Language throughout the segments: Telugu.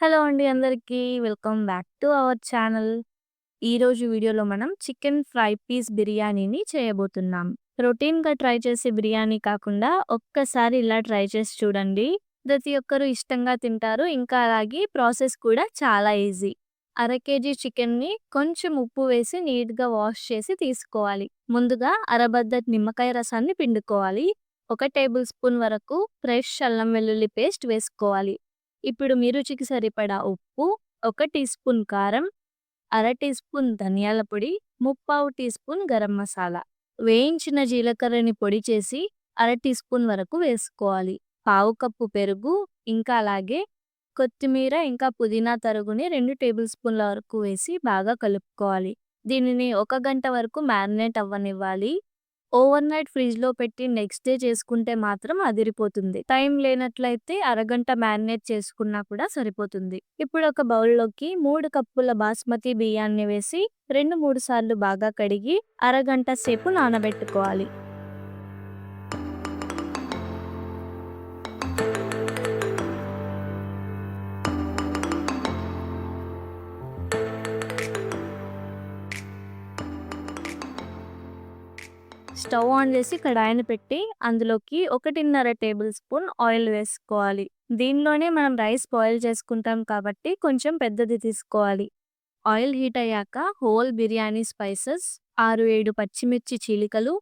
హలో అండి అందరికీ. Welcome back to our channel. ఈరోజు వీడియోలో మనం చికెన్ ఫ్రై పీస్ బిర్యానీని చేయబోతున్నాం. రొటీన్‌గా ట్రై చేసే బిర్యానీ కాకుండా ఒక్కసారి ఇలా ట్రై చేసి చూడండి. ప్రతి ఒక్కరు ఇష్టంగా తింటారు. ఇంకా అలాగే ప్రాసెస్ కూడా చాలా ఈజీ. అర కేజీ చికెన్‌ని కొంచెం ఉప్పు వేసి నీట్‌గా వాష్ చేసి తీసుకోవాలి. ముందుగా అరబద్ద నిమ్మకాయ రసాన్ని పిండుకోవాలి. ఒక టేబుల్ స్పూన్ వరకు ఫ్రెష్ అల్లం వెల్లుల్లి పేస్ట్ వేసుకోవాలి. ఇప్పుడు మీ రుచికి సరిపడా ఉప్పు, ఒక టీ స్పూన్ కారం, అర టీ స్పూన్ ధనియాల పొడి, ముప్పావు టీ స్పూన్ గరం మసాలా. వేయించిన జీలకర్రని పొడి చేసి అర టీ స్పూన్ వరకు వేసుకోవాలి. పావు కప్పు పెరుగు, ఇంకా అలాగే కొత్తిమీర ఇంకా పుదీనా తరుగుని రెండు టేబుల్ స్పూన్ల వరకు వేసి బాగా కలుపుకోవాలి. దీనిని ఒక గంట వరకు మ్యారినేట్ అవ్వనివ్వాలి. ఓవర్ నైట్ ఫ్రిడ్జ్లో పెట్టి నెక్స్ట్ డే చేసుకుంటే మాత్రం అదిరిపోతుంది. టైం లేనట్లయితే అరగంట మ్యారినేట్ చేసుకున్నా కూడా సరిపోతుంది. ఇప్పుడు ఒక బౌల్‌లోకి మూడు కప్పుల బాస్మతి బియ్యాన్ని వేసి 2, 3 సార్లు బాగా కడిగి అరగంట సేపు నానబెట్టుకోవాలి. స్టవ్ ఆన్ చేసి కడాయిని పెట్టి అందులోకి 1.5 టేబుల్ స్పూన్ ఆయిల్ వేసుకోవాలి. దీనిలోనే మనం రైస్ బాయిల్ చేసుకుంటాం కాబట్టి కొంచెం పెద్దది తీసుకోవాలి. ఆయిల్ హీట్ అయ్యాక హోల్ బిర్యానీ స్పైసెస్, 6, 7 పచ్చిమిర్చి చీలికలు,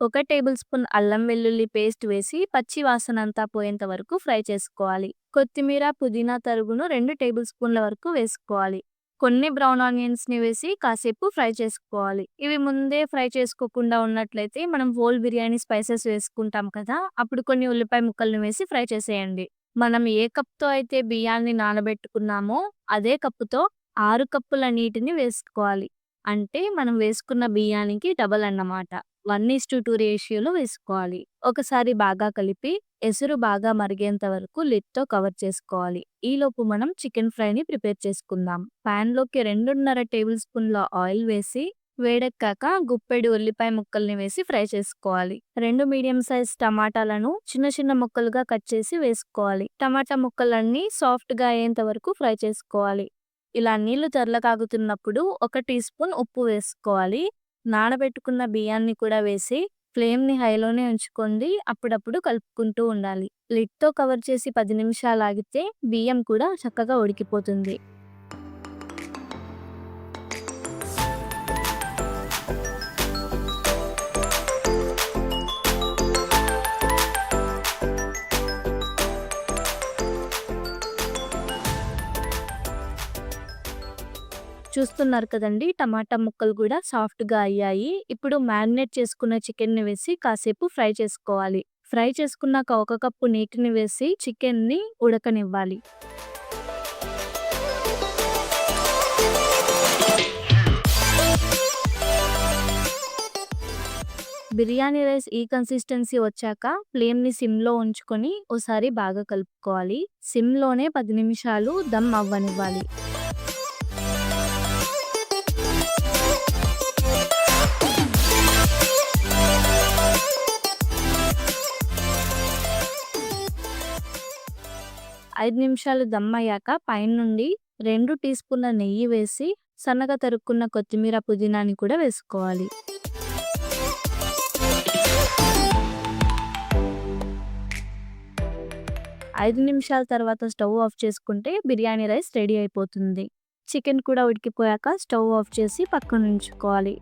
ఒక టేబుల్ స్పూన్ అల్లం వెల్లుల్లి పేస్ట్ వేసి పచ్చి వాసనంతా పోయేంత వరకు ఫ్రై చేసుకోవాలి. కొత్తిమీర, పుదీనా తరుగును రెండు టేబుల్ స్పూన్ల వరకు వేసుకోవాలి. కొన్ని బ్రౌన్ ఆనియన్స్‌ని వేసి కాసేపు ఫ్రై చేసుకోవాలి. ఇవి ముందే ఫ్రై చేసుకోకుండా ఉన్నట్లయితే మనం హోల్ బిర్యానీ స్పైసెస్ వేసుకుంటాం కదా! అప్పుడు కొన్ని ఉల్లిపాయ ముక్కలను వేసి ఫ్రై చేసేయండి. మనం ఏ కప్‌తో అయితే బియ్యాన్ని నానబెట్టుకున్నామో అదే కప్పుతో ఆరు కప్పుల నీటిని వేసుకోవాలి. అంటే మనం వేసుకున్న బియ్యానికి డబల్ అన్నమాట. 1:2 రేషియోలో వేసుకోవాలి. ఒకసారి బాగా కలిపి ఎసురు బాగా మరిగేంత వరకు లిట్తో కవర్ చేసుకోవాలి. ఈలోపు మనం చికెన్ ఫ్రైని ప్రిపేర్ చేసుకుందాం. పాన్‌లోకి 2.5 టేబుల్ స్పూన్ల ఆయిల్ వేసి వేడెక్కాక గుప్పెడు ఉల్లిపాయ ముక్కల్ని వేసి ఫ్రై చేసుకోవాలి. రెండు మీడియం సైజ్ టమాటాలను చిన్న చిన్న ముక్కలుగా కట్ చేసి వేసుకోవాలి. టమాటా ముక్కలన్నీ సాఫ్ట్‌గా అయ్యేంత వరకు ఫ్రై చేసుకోవాలి. ఇలా నీళ్ళు తెరలకాగుతున్నప్పుడు ఒక టీ స్పూన్ ఉప్పు వేసుకోవాలి. నానబెట్టుకున్న బియ్యాన్ని కూడా వేసి ఫ్లేమ్‌ని హైలోనే ఉంచుకోండి. అప్పుడప్పుడు కలుపుకుంటూ ఉండాలి. లిడ్‌తో కవర్ చేసి పది నిమిషాలు ఆగితే బియ్యం కూడా చక్కగా ఉడికిపోతుంది. చూస్తున్నారు కదండి టమాటా ముక్కలు కూడా సాఫ్ట్‌గా అయ్యాయి. ఇప్పుడు మ్యారినేట్ చేసుకున్న చికెన్‌ని వేసి కాసేపు ఫ్రై చేసుకోవాలి. ఫ్రై చేసుకున్నాక ఒక కప్పు నీటిని వేసి చికెన్‌ని ఉడకనివ్వాలి. బిర్యానీ రైస్ ఈ కన్సిస్టెన్సీ వచ్చాక ఫ్లేమ్‌ని సిమ్‌లో ఉంచుకొని ఓసారి బాగా కలుపుకోవాలి. సిమ్‌లోనే పది నిమిషాలు దమ్ అవ్వనివ్వాలి. ఐదు నిమిషాలు దమ్ అయ్యాక పైనుండి రెండు టీ స్పూన్ల నెయ్యి వేసి సన్నగా తరుక్కున్న కొత్తిమీర, పుదీనాని కూడా వేసుకోవాలి. ఐదు నిమిషాల తర్వాత స్టవ్ ఆఫ్ చేసుకుంటే బిర్యానీ రైస్ రెడీ అయిపోతుంది. చికెన్ కూడా ఉడికిపోయాక స్టవ్ ఆఫ్ చేసి పక్కన ఉంచుకోవాలి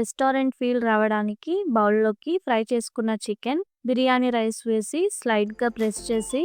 రెస్టారెంట్ ఫీల్ రావడానికి బౌల్‌లోకి ఫ్రై చేసుకున్న చికెన్, బిర్యానీ రైస్ వేసి స్లైడ్గా ప్రెస్ చేసి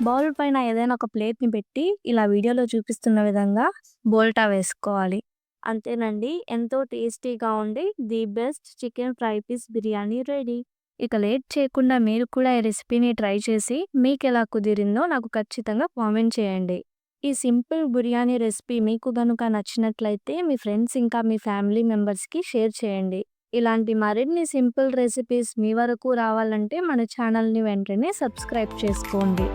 బౌల్ పైన ఏదైనా ఒక ప్లేట్‌ని పెట్టి ఇలా వీడియోలో చూపిస్తున్న విధంగా బోల్టా వేసుకోవాలి. అంతేనండి. ఎంతో టేస్టీగా ఉండి the best chicken fry piece biryani ready. ఇక లేట్ చేయకుండా మీరు కూడా ఈ రెసిపీని ట్రై చేసి మీకు ఎలా కుదిరిందో నాకు ఖచ్చితంగా కామెంట్ చేయండి. ఈ సింపుల్ బిర్యానీ రెసిపీ మీకు కనుక నచ్చినట్లయితే మీ ఫ్రెండ్స్ ఇంకా మీ ఫ్యామిలీ మెంబర్స్‌కి షేర్ చేయండి. ఇలాంటి మరిన్ని సింపుల్ రెసిపీస్ మీ వరకు రావాలంటే మన ఛానల్‌ని వెంటనే సబ్స్క్రైబ్ చేసుకోండి.